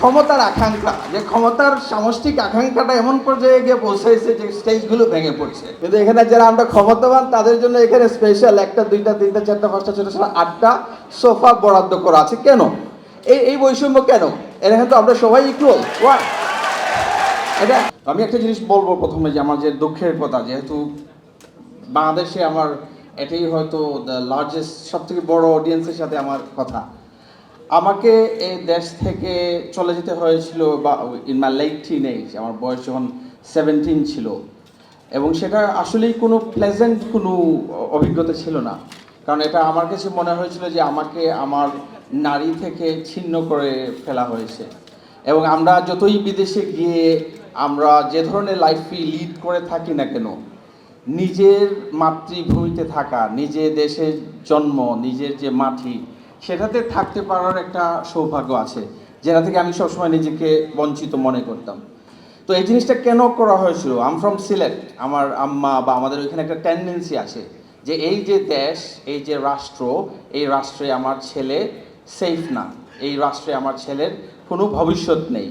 ক্ষমতার আকাঙ্ক্ষা, যে ক্ষমতার সামষ্টিক আকাঙ্ক্ষাটা এমন পর্যায়ে গিয়ে পৌঁছাইছে যে স্টেজগুলো ভেঙে পড়ছে। কিন্তু এখানে যারা আমরা ক্ষমতাবান, তাদের জন্য এখানে স্পেশাল একটা, দুইটা, তিনটা, চারটা, পাঁচটা ছটা সাতটা, আটটা সোফা বরাদ্দ করা আছে। কেন? এই এই বৈষম্য কেন? এখানে তো আমরা সবাই ইকুয়াল ওয়ান এটা আমি একটা জিনিস বলব প্রথমে, যে আমার যে দুঃখের কথা, যেহেতু বাংলাদেশে আমার এটাই হয়তো দ্য লার্জেস্ট সব থেকে বড় অডিয়েন্সের সাথে আমার কথা। আমাকে এই দেশ থেকে চলে যেতে হয়েছিল বা ইন মাই লেট টিন আমার বয়স যখন সেভেন্টিন ছিল। এবং সেটা আসলেই কোনো প্লেজেন্ট কোনো অভিজ্ঞতা ছিল না। কারণ এটা আমার কাছে মনে হয়েছিল যে আমাকে আমার নারী থেকে ছিন্ন করে ফেলা হয়েছে। এবং আমরা যতই বিদেশে গিয়ে আমরা যে ধরনের লাইফই লিড করে থাকি না কেন, নিজের মাতৃভূমিতে থাকা, নিজের দেশের জন্ম, নিজের যে মাটি সেটাতে থাকতে পারার একটা সৌভাগ্য আছে, যেটা থেকে আমি সবসময় নিজেকে বঞ্চিত মনে করতাম। তো এই জিনিসটা কেন করা হয়েছিল? আম ফ্রম সিলেট আমার আম্মা বা আমাদের ওইখানে একটা টেন্ডেন্সি আছে যে এই যে দেশ, এই যে রাষ্ট্র, এই রাষ্ট্রে আমার ছেলে সেফ না, এই রাষ্ট্রে আমার ছেলের কোনো ভবিষ্যৎ নেই।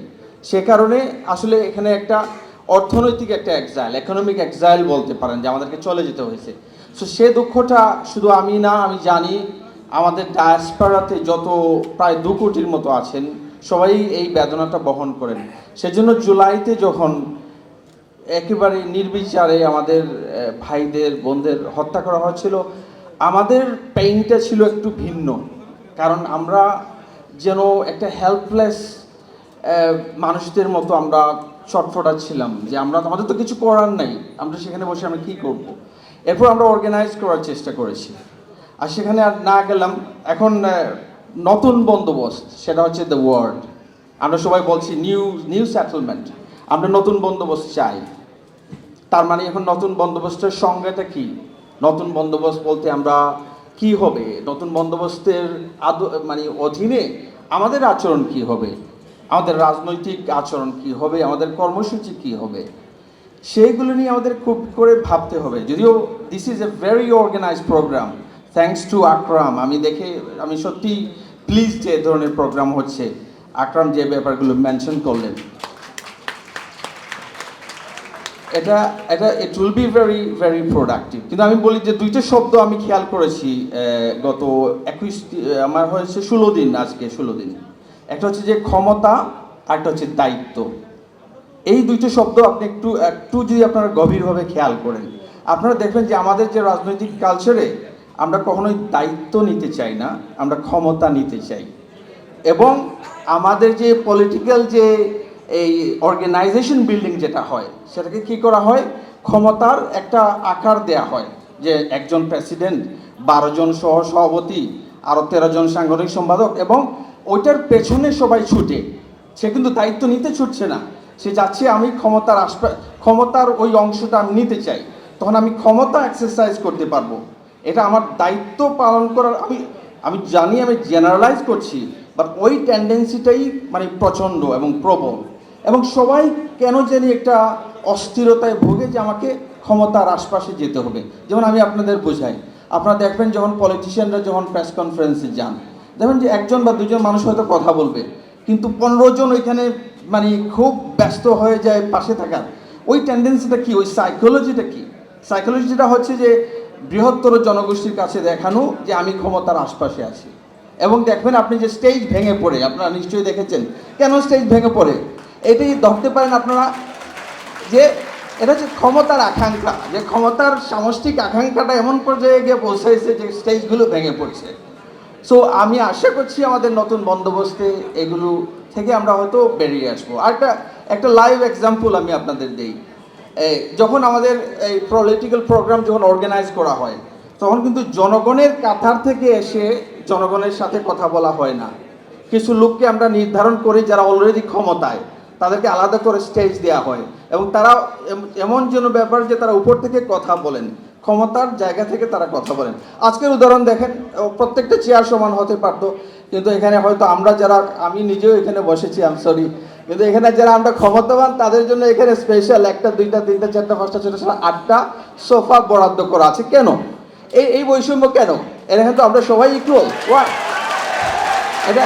সে কারণে আসলে এখানে একটা অর্থনৈতিক একটা এক্সাইল ইকোনমিক এক্সাইল বলতে পারেন, যে আমাদেরকে চলে যেতে হয়েছে। সো সে দুঃখটা শুধু আমি না, আমি জানি আমাদের ডায়াসপাড়াতে যত প্রায় দু কোটির মতো আছেন, সবাই এই বেদনাটা বহন করেন। সেজন্য জুলাইতে যখন একেবারে নির্বিচারে আমাদের ভাইদের, বোনদের হত্যা করা হয়েছিল, আমাদের পেইনটা ছিল একটু ভিন্ন। কারণ আমরা যেন একটা হেল্পলেস মানুষদের মতো আমরা ছটফটা ছিলাম যে আমরা, আমাদের তো কিছু করার নাই। আমরা সেখানে বসে আমরা কী করব? এরপর আমরা অর্গানাইজ করার চেষ্টা করেছি। আর সেখানে আর না গেলাম। এখন নতুন বন্দোবস্ত, সেটা হচ্ছে দ্য ওয়ার্ল্ড আমরা সবাই বলছি নিউ নিউ সেটেলমেন্ট আমরা নতুন বন্দোবস্ত চাই। তার মানে এখন নতুন বন্দোবস্তের সংজ্ঞাটা কি? নতুন বন্দোবস্ত বলতে আমরা কি হবে? নতুন বন্দোবস্তের আদ মানে অধীনে আমাদের আচরণ কি হবে? আমাদের রাজনৈতিক আচরণ কি হবে? আমাদের কর্মসূচি কি হবে? সেইগুলো নিয়ে আমাদের খুব করে ভাবতে হবে। যদিও this is a very organized programme thanks to Akram আমি দেখে, আমি সত্যি প্লিজ যে ধরনের প্রোগ্রাম হচ্ছে। আকরাম যে ব্যাপারগুলো মেনশন করলেন। এটা এটা it will be very very productive কিন্তু আমি বলি যে দুইটা শব্দ আমি খেয়াল করেছি গত একুশ আমার হয়েছে ষোলো দিন, আজকে ষোলো দিন। একটা হচ্ছে যে ক্ষমতা, আর একটা হচ্ছে দায়িত্ব। এই দুইটা শব্দ আপনি একটু একটু যদি আপনারা গভীরভাবে খেয়াল করেন। আপনারা দেখবেন যে আমাদের যে রাজনৈতিক কালচারে আমরা কখনোই দায়িত্ব নিতে চাই না, আমরা ক্ষমতা নিতে চাই। এবং আমাদের যে পলিটিক্যাল যে এই অর্গানাইজেশন বিল্ডিং যেটা হয়, সেটাকে কি করা হয়? ক্ষমতার একটা আকার দেয়া হয়, যে একজন প্রেসিডেন্ট বারো জন সহ সভাপতি আরও তেরো জন সাংগঠনিক সম্পাদক, এবং ওইটার পেছনে সবাই ছুটে। সে কিন্তু দায়িত্ব নিতে ছুটছে না। সে যাচ্ছে, আমি ক্ষমতার আশপা ক্ষমতার ওই অংশটা আমি নিতে চাই। তখন আমি ক্ষমতা এক্সারসাইজ করতে পারব। এটা আমার দায়িত্ব পালন করার, আমি আমি জানি, আমি জেনারেলাইজ করছি বাট ওই টেন্ডেন্সিটাই মানে প্রচণ্ড এবং প্রবল। এবং সবাই কেন জানি একটা অস্থিরতায় ভোগে যে আমাকে ক্ষমতার আশপাশে যেতে হবে। যেমন আমি আপনাদের বোঝাই। আপনারা দেখবেন যখন পলিটিশিয়ানরা যখন প্রেস কনফারেন্সে যান, দেখবেন যে একজন বা দুজন মানুষ হয়তো কথা বলবে, কিন্তু পনেরো জন ওইখানে মানে খুব ব্যস্ত হয়ে যায় পাশে থাকার। ওই টেন্ডেন্সিটা কি? ওই সাইকোলজিটা কি? সাইকোলজিটা হচ্ছে যে বৃহত্তর জনগোষ্ঠীর কাছে দেখানো যে আমি ক্ষমতার আশপাশে আছি। এবং দেখবেন আপনি যে স্টেজ ভেঙে পড়ে, আপনারা নিশ্চয়ই দেখেছেন। কেন স্টেজ ভেঙে পড়ে? এটাই ধরতে পারেন আপনারা যে এটা হচ্ছে ক্ষমতার আকাঙ্ক্ষা, যে ক্ষমতার সামষ্টিক আকাঙ্ক্ষাটা এমন পর্যায়ে গিয়ে পৌঁছাইছে যে স্টেজগুলো ভেঙে পড়ছে। সো আমি আশা করছি আমাদের নতুন বন্দোবস্তে এগুলো থেকে আমরা হয়তো বেরিয়ে আসব। আর একটা একটা লাইভ এক্সাম্পল আমি আপনাদের দিই। যখন আমাদের এই পলিটিক্যাল প্রোগ্রাম যখন অর্গানাইজ করা হয়, তখন কিন্তু জনগণের কাতার থেকে এসে জনগণের সাথে কথা বলা হয় না। কিছু লোককে আমরা নির্ধারণ করি যারা অলরেডি ক্ষমতায়, তাদেরকে আলাদা করে স্টেজ দেওয়া হয় এবং তারা এমন যেন ব্যাপার যে তারা উপর থেকে কথা বলেন, ক্ষমতার জায়গা থেকে তারা কথা বলেন। আজকের উদাহরণ দেখেন প্রত্যেকটা চেয়ার সমান হতে পারতো, কিন্তু এখানে হয়তো আমরা যারা, আমি নিজেও এখানে বসেছি আম সরি কিন্তু এখানে যারা আমরা ক্ষমতাবান, তাদের জন্য এখানে স্পেশাল একটা, দুইটা, তিনটা, চারটা, পাঁচটা ছটা সাতটা, আটটা সোফা বরাদ্দ করা আছে। কেন? এই এই বৈষম্য কেন? এখানে তো আমরা সবাই ইকুয়াল এটা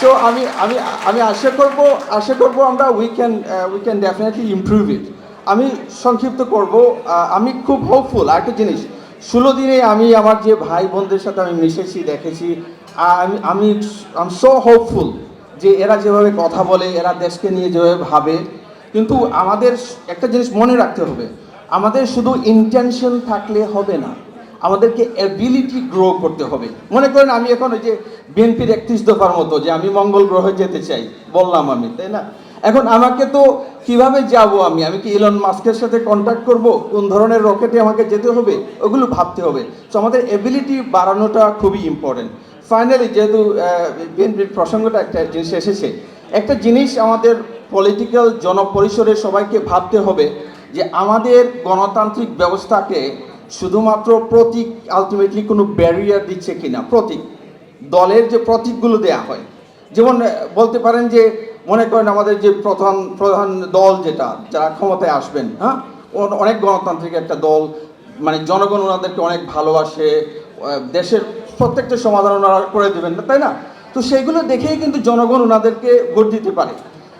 সো আমি আমি আমি আশা করব আশা করব আমরা we can we can definitely improve it আমি সংক্ষিপ্ত করব আমি খুব হোপফুল আরেকটা জিনিস, ষোলো দিনে আমি আমার যে ভাই বোনদের সাথে আমি মিশেছি, দেখেছি আমি আমি আম সো হোপফুল যে এরা যেভাবে কথা বলে, এরা দেশকে নিয়ে যেভাবে ভাবে, কিন্তু আমাদের একটা জিনিস মনে রাখতে হবে, আমাদের শুধু ইন্টেনশন থাকলে হবে না, আমাদেরকে অ্যাবিলিটি গ্রো করতে হবে। মনে করেন আমি এখন ওই যে বিএনপির একত্রিশ দফার মতো, যে আমি মঙ্গল গ্রহে যেতে চাই, বললাম আমি, তাই না? এখন আমাকে তো কীভাবে যাব আমি? আমি কি ইলন মাস্কের সাথে কন্ট্যাক্ট করব? কোন ধরনের রকেটে আমাকে যেতে হবে? ওগুলো ভাবতে হবে। তো আমাদের এবিলিটি বাড়ানোটা খুবই ইম্পর্টেন্ট ফাইনালি যেহেতু বিএনপির প্রসঙ্গটা একটা জিনিস এসেছে, একটা জিনিস আমাদের পলিটিক্যাল জনপরিসরে সবাইকে ভাবতে হবে যে আমাদের গণতান্ত্রিক ব্যবস্থাকে শুধুমাত্র প্রতীক আলটিমেটলি কোনো ব্যারিয়ার দিচ্ছে কিনা, প্রতীক। দলের যে প্রতীকগুলো দেয়া হয়। যেমন বলতে পারেন যে, মনে করেন আমাদের যে প্রধান প্রধান দল যেটা, যারা ক্ষমতায় আসবেন হ্যাঁ? অনেক গণতান্ত্রিক একটা দল মানে জনগণ ওনাদেরকে অনেক ভালোবাসে দেশের প্রত্যেকটা সমাধান ওনারা করে দেবেন না, তাই না? তো সেইগুলো দেখেই কিন্তু জনগণ ওনাদেরকে ভোট দিতে পারে।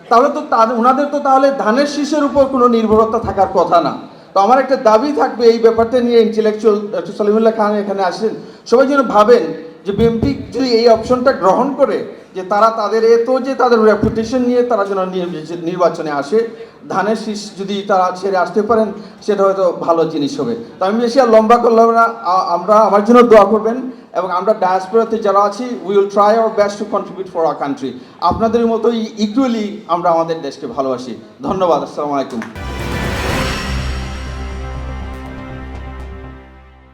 তাহলে তো তাদের, ওনাদের তো তাহলে ধানের শীষের উপর কোনো নির্ভরতা থাকার কথা না। তো আমার একটা দাবি থাকবে এই ব্যাপারটা নিয়ে ইন্টেলেকচুয়াল ডক্টর সলিমুল্লাহ খান এখানে আসেন। সবাই যেন ভাবেন যে বিএনপি যদি এই অপশনটা গ্রহণ করে যে তারা তাদের এত যে তাদের রেপুটেশন নিয়ে তারা যেন নির্বাচ- নির্বাচনে আসে, ধানের শীষ যদি তারা ছেড়ে আসতে পারেন, সেটা হয়তো ভালো জিনিস হবে। তো আমি বেশি আর লম্বা করলাম না। আমরা, আমার জন্য দোয়া করবেন এবং আমরা ডায়াসপোরাতে যারা আছি we will try our best to contribute for our country আপনাদের মতোই ইকুয়ালি আমরা আমাদের দেশকে ভালোবাসি। ধন্যবাদ। আসসালামু আলাইকুম।